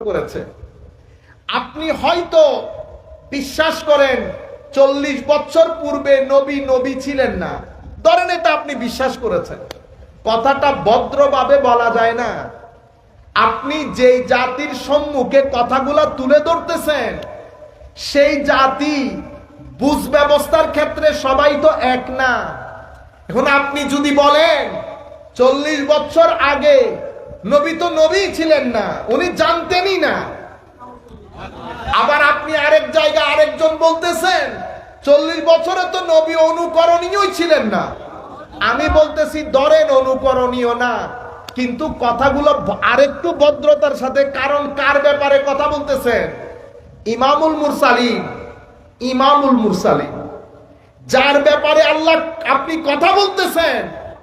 করেছে। আপনি হয়তো বিশ্বাস করেন, চল্লিশ বছর পূর্বে নবী নবী ছিলেন না। ধরেন এটা আপনি বিশ্বাস করেছেন। কথাটা ভদ্রভাবে বলা যায় না। আপনি যেই জাতির সম্মুখে কথাগুলো তুলে ধরতেছেন, সেই জাতি বুঝ ব্যবস্থার ক্ষেত্রে সবাই তো এক না। এখন আপনি যদি বলেন, চল্লিশ বছর আগে নবী তো নবী ছিলেন না, উনি জানতেনই না। আবার আপনি আরেক জায়গা আরেকজন বলতেছেন, চল্লিশ বছরে তো নবী অনুকরণীয় ছিলেন না। আমি বলতেছি, ধরেন অনুকরণীয় না, কিন্তু কথাগুলো আরেকটু ভদ্রতার সাথে, কারণ কার ব্যাপারে কথা বলতেছেন? ইমামুল মুরসালিম ইমামুল মুরসালিম যার ব্যাপারে আল্লাহ আপনি কথা বলতেছেন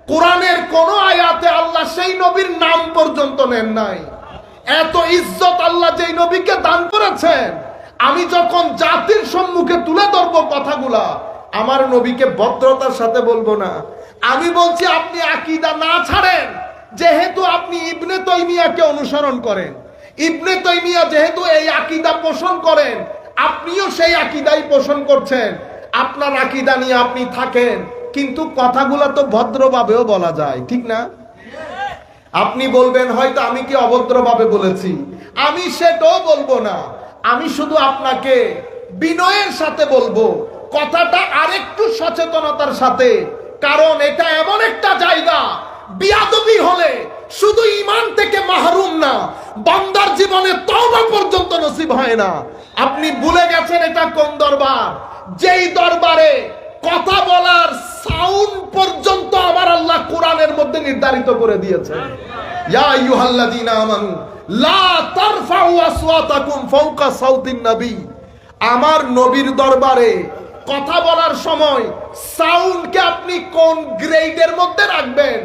কোরআনের কোন আয়াতে আল্লাহ সেই নবীর নাম পর্যন্ত নেন নাই। এত ইজ্জত আল্লাহ যেই নবীকে দান করেছেন, আমি যখন জাতির সম্মুখে তুলে ধরবো কথাগুলা, আমার নবীকে ভদ্রতার সাথে বলব না। আমি বলছি, আপনি আকিদা না ছাড়েন, যেহেতু আপনি ইবনে তৈমিয়াকে অনুসরণ করেন। ইবনে তৈমিয়া যেহেতু এই আকিদা পোষণ করেন, আপনিও সেই আকিদাই পোষণ করছেন। আপনার আকিদা নিয়ে আপনি থাকেন। কিন্তু কথাগুলো তো ভদ্রভাবেও বলা যায়, ঠিক না? আপনি বলবেন, হয়তো আমি কি অভদ্রভাবে বলেছি? আমি সেটাও বলব না। আমি শুধু আপনাকে বিনয়ের সাথে বলব, কথাটা আরেকটু সচেতনতার সাথে, কারণ এটা এমন একটা জায়গা, বিয়াদবি হলে শুধু ইমান থেকে মাহরুম না, বান্দার জীবনে তওবা পর্যন্ত নসিব হয় না। আপনি ভুলে গেছেন এটা কোন দরবার? যেই দরবারে কথা বলার সাউন্ড পর্যন্ত আমার আল্লাহ কোরআনের মধ্যে নির্ধারিত করে দিয়েছেন ইয়া আইয়ুহাল্লাযীনা আমানু, লা তারফাউ আসওয়াতাকুম ফাওকা সাউতিন নবী। আমার নবীর দরবারে কথা বলার সময় সাউন্ডকে আপনি কোন গ্রেডের মধ্যে রাখবেন,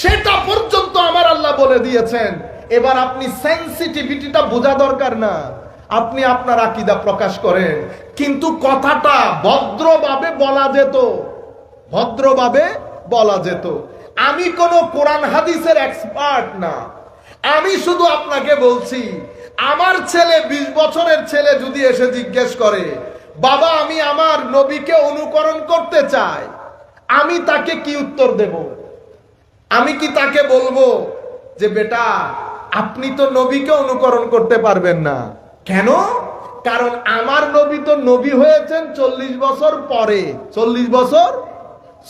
সেটা পর্যন্ত আমার আল্লাহ বলে দিয়েছেন। এবার আপনি সেন্সিটিভিটিটা বোঝা দরকার না। আপনি আপনার আকিদা প্রকাশ করেন। কিন্তু কথাটা ভদ্রভাবে বলা যেত। ভদ্রভাবে বলা যেত। আমি কোনো কোরআন হাদিসের এক্সপার্ট না। আমি শুধু আপনাকে বলছি, আমার ছেলে ২০ বছরের ছেলে যদি এসে জিজ্ঞেস করে, বাবা, আমি আমার নবীকে অনুকরণ করতে চাই, আমি তাকে কি উত্তর দেব? আমি কি তাকে বলব যে, বেটা, আপনি তো নবীকে অনুকরণ করতে পারবেন না। কেন? কারণ আমার নবী তো নবী হয়েছেন চল্লিশ বছর পরে। চল্লিশ বছর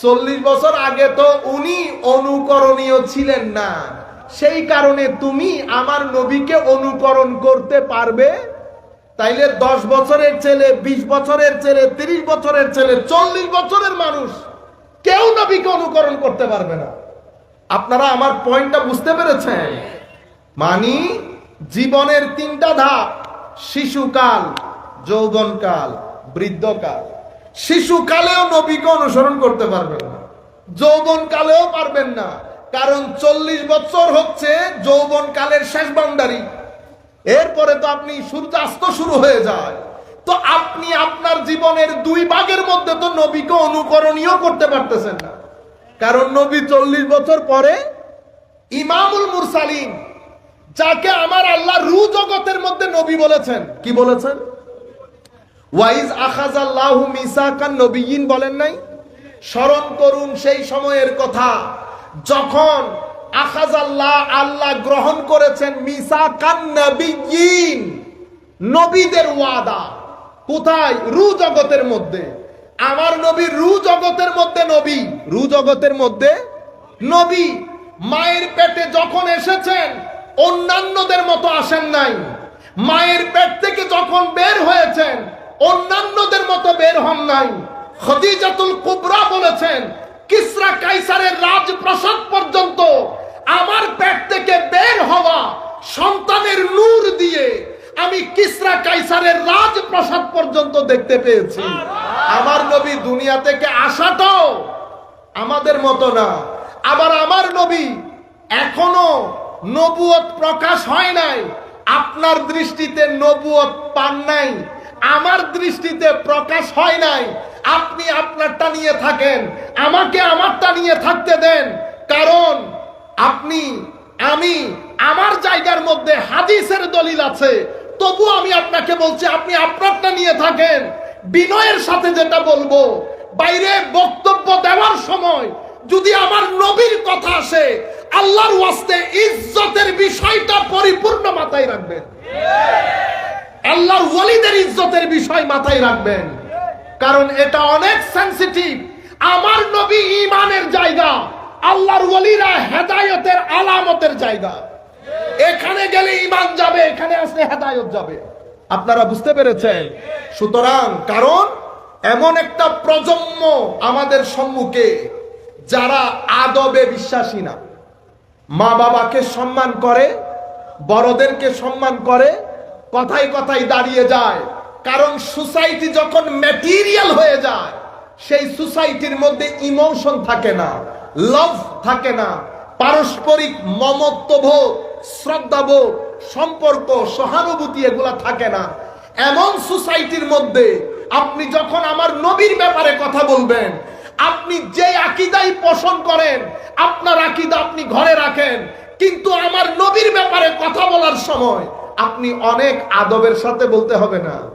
চল্লিশ বছর আগে তো উনি অনুকরণীয় ছিলেন না। সেই কারণে তুমি আমার নবীকে অনুকরণ করতে পারবে? তাইলে দশ বছরের ছেলে, বিশ বছরের ছেলে, তিরিশ বছরের ছেলে, চল্লিশ বছরের মানুষ কেউ নবীকে অনুকরণ করতে পারবে না। আপনারা আমার পয়েন্টটা বুঝতে পেরেছেন? মানি, জীবনের তিনটা ধাপ, শিশুকাল, যৌবনকাল, বৃদ্ধকাল। শিশুকালেও নবীকে অনুসরণ করতে পারবেন না। যৌবনকালেও পারবেন না। কারণ চল্লিশ বছর হচ্ছে যৌবনকালের শেষ বাউন্ডারি এরপরে তো আপনি সূর্যাস্ত শুরু হয়ে যায়। তো আপনি আপনার জীবনের দুই ভাগের মধ্যে তো নবীকে অনুকরণীয় করতে পারতেছেন না। কারণ নবী চল্লিশ বছর পরে ইমামুল মুরসালিম যাকে আমার আল্লাহ রু জগতের মধ্যে নবী বলেছেন, কি বলেছেন? ওয়াইজ আখাজাল্লাহু মিসাকান নবীন বলেন নাই? স্মরণ করুন সেই সময়ের কথা। যখন আখাজাল্লাহ আল্লাহ গ্রহণ করেছেন মিসাকান নবীন নবীদের ওয়াদা। কোথায়? রু জগতের মধ্যে। আমার নবী রু জগতের মধ্যে নবী। রু জগতের মধ্যে নবী। মায়ের পেটে যখন এসেছেন, অন্যান্যদের মতো আসেন নাই। মায়ের পেট থেকে যখন বের হয়েছেন অন্যান্যদের মতো বের হন নাই। খদিজাতুল কুবরা বলেছেন, কিসরা কাইসারের রাজপ্রাসাদ পর্যন্ত আমার পেট থেকে বের হওয়া সন্তানের নূর দিয়ে আমি কিসরা কাইসারের রাজপ্রাসাদ পর্যন্ত দেখতে পেয়েছি। আমার নবী দুনিয়া থেকে আসাটাও আমাদের মতো না। আবার আমার নবী এখনও নবুয়ত প্রকাশ হয় নাই। আপনার দৃষ্টিতে নবুয়ত পান নাই। আমার দৃষ্টিতে প্রকাশ হয় নাই। আপনি আপনারটা নিয়ে থাকেন, আমাকে আমারটা নিয়ে থাকতে দেন। কারণ আপনি, আমি, আমার জায়গার মধ্যে হাদিসের দলিল আছে। তবু আমি আপনাকে বলছি, আপনি আপনারটা নিয়ে থাকেন। বিনয়ের সাথে যেটা বলব, বাইরে বক্তব্য দেওয়ার সময় যদি আমার নবীর কথা আসে, আল্লাহর ওয়াস্তে ইজ্জতের বিষয়টা পরিপূর্ণ মাথায় রাখবেন। আল্লাহর ওয়ালিদের ইজ্জতের বিষয় মাথায় রাখবেন। কারণ এটা অনেক সেনসিটিভ আমার নবী ইমানের জায়গা, আল্লাহর ওয়ালিরা হেদায়তের আলামতের জায়গা। এখানে গেলে ইমান যাবে, এখানে আসলে হেদায়ত যাবে। আপনারা বুঝতে পেরেছেন? সুতরাং কারণ এমন একটা প্রজন্ম আমাদের সম্মুখে যারা আদবে বিশ্বাসী না। মা বাবাকে সম্মান করে, বড়দেরকে সম্মান করে কথায় কথায় দাঁড়িয়ে যায়। কারণ সোসাইটি যখন ম্যাটেরিয়াল হয়ে যায়, সেই সোসাইটির মধ্যে ইমোশন থাকে না, লাভ থাকে না। পারস্পরিক মমত্ববোধ, শ্রদ্ধাবোধ, সম্পর্ক, সহানুভূতি এগুলা থাকে না। এমন সোসাইটির মধ্যে আপনি যখন আমার নবীর ব্যাপারে কথা বলবেন, আপনি যে আকিদাই পোষণ করেন, আপনার আকিদা আপনি ঘরে রাখেন, কিন্তু আমার নবীর ব্যাপারে কথা বলার সময় আপনি অনেক আদবের সাথে বলতে হবে না।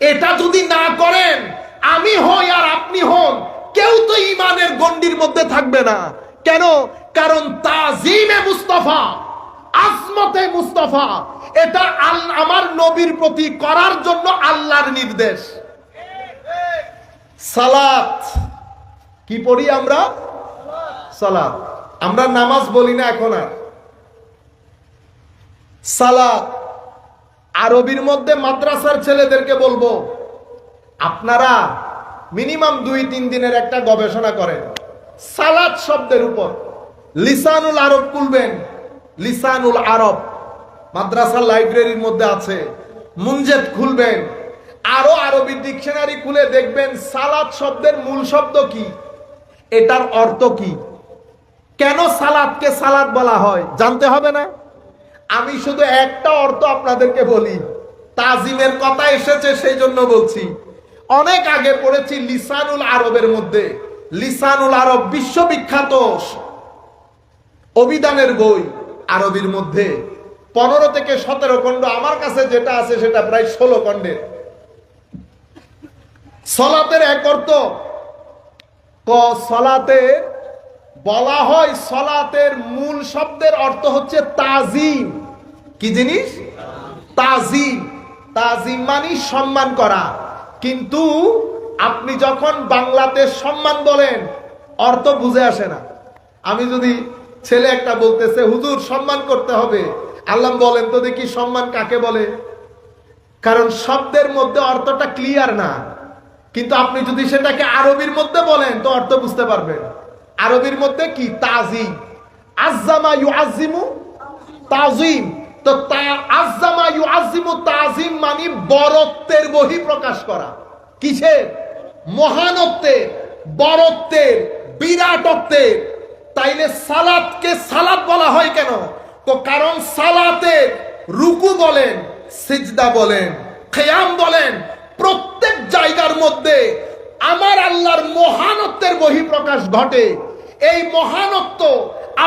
এটা যদি না করেন, আমি হই আর আপনি হন, কেউ তো ইমানের গন্ডির মধ্যে থাকবে না। কেন? কারণ তাজিমে মুস্তফা আসমতে মুস্তফা, এটা আমার নবীর প্রতি করার জন্য আল্লাহর নির্দেশ। সালাত। কি পড়ি আমরা? সালাত। আমরা নামাজ বলি না এখন আর। সালাত। আরবির মধ্যে মাদ্রাসার ছেলেদেরকে বলব, আপনারা মিনিমাম দুই, তিন দিনের একটা গবেষণা করেন। সালাদ শব্দের উপর। লিসানুল আরব খুলবেন। লিসানুল আরব মাদ্রাসার লাইব্রেরির মধ্যে আছে। মুঞ্জেদ খুলবেন। আরও আরবি ডিকশনারি খুলে দেখবেন সালাদ শব্দের মূল শব্দ কি, এটার অর্থ কি। কেন সালাদকে সালাদ বলা হয়, জানতে হবে না? আমি শুধু একটা অর্থ আপনাদেরকে বলি। তাজিমের কথা এসেছে, সেই জন্য বলছি। অনেক আগে পড়েছি লিসানুল আরবের মধ্যে। লিসানুল আরব বিশ্ববিখ্যাত অভিধানের বই আরবির মধ্যে। পনেরো থেকে সতেরো খণ্ড আমার কাছে যেটা আছে সেটা প্রায় ষোলো খণ্ডের। সলাতের এক অর্থ, ক, সলাতে বলা হয় সলাতের মূল শব্দের অর্থ হচ্ছে তাজিম। কি জিনিস? তাজিম। তাজিম মানে সম্মান করা। কিন্তু আপনি যখন বাংলাতে সম্মান বলেন, অর্থ বুঝে আসে না। আমি যদি ছেলে একটা বলতেছে, হুজুর, সম্মান করতে হবে। আল্লাহ বলেন, তো দেখি সম্মান কাকে বলে? কারণ শব্দের মধ্যে অর্থটা ক্লিয়ার না। কিন্তু আপনি যদি সেটাকে আরবির মধ্যে বলেন, তো অর্থ বুঝতে পারবেন। আরবির মধ্যে কি? তাজিম। আজ্জামা ইউ আজিমু তাজিম। তো আজ্জামা ইউ আজিমু তাজিম মানে বরত্বের বহি প্রকাশ করা। কিসের? মহানত্বের, বরত্বের বিরাটত্বের তাইলে সালাদকে সালাদ বলা হয় কেন? তো কারণ সালাতের রুকু বলেন, সিজদা বলেন, খেয়াম বলেন, প্রত্যেক জায়গার মধ্যে আমার আল্লাহর মহানত্বের বহিঃপ্রকাশ ঘটে। এই মহানত্ব,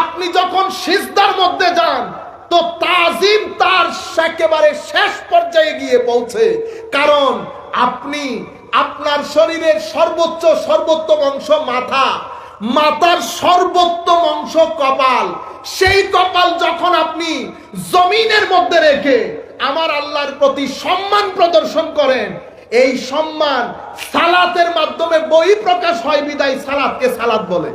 আপনি যখন সিজদার মধ্যে যান, তো তাজিম তার একেবারে শেষ পর্যায়ে গিয়ে পৌঁছে। কারণ আপনি আপনার শরীরের সর্বোচ্চ, সর্বোত্তম অংশ মাথা মাতার সর্বোত্তম অংশ কপাল। সেই কপাল যখন আপনি জমিনের মধ্যে রেখে আমার আল্লাহর প্রতি সম্মান প্রদর্শন করেন এই সম্মান সালাতের মাধ্যমে বই প্রকাশ হয় বিদায় সালাতকে সালাত বলে?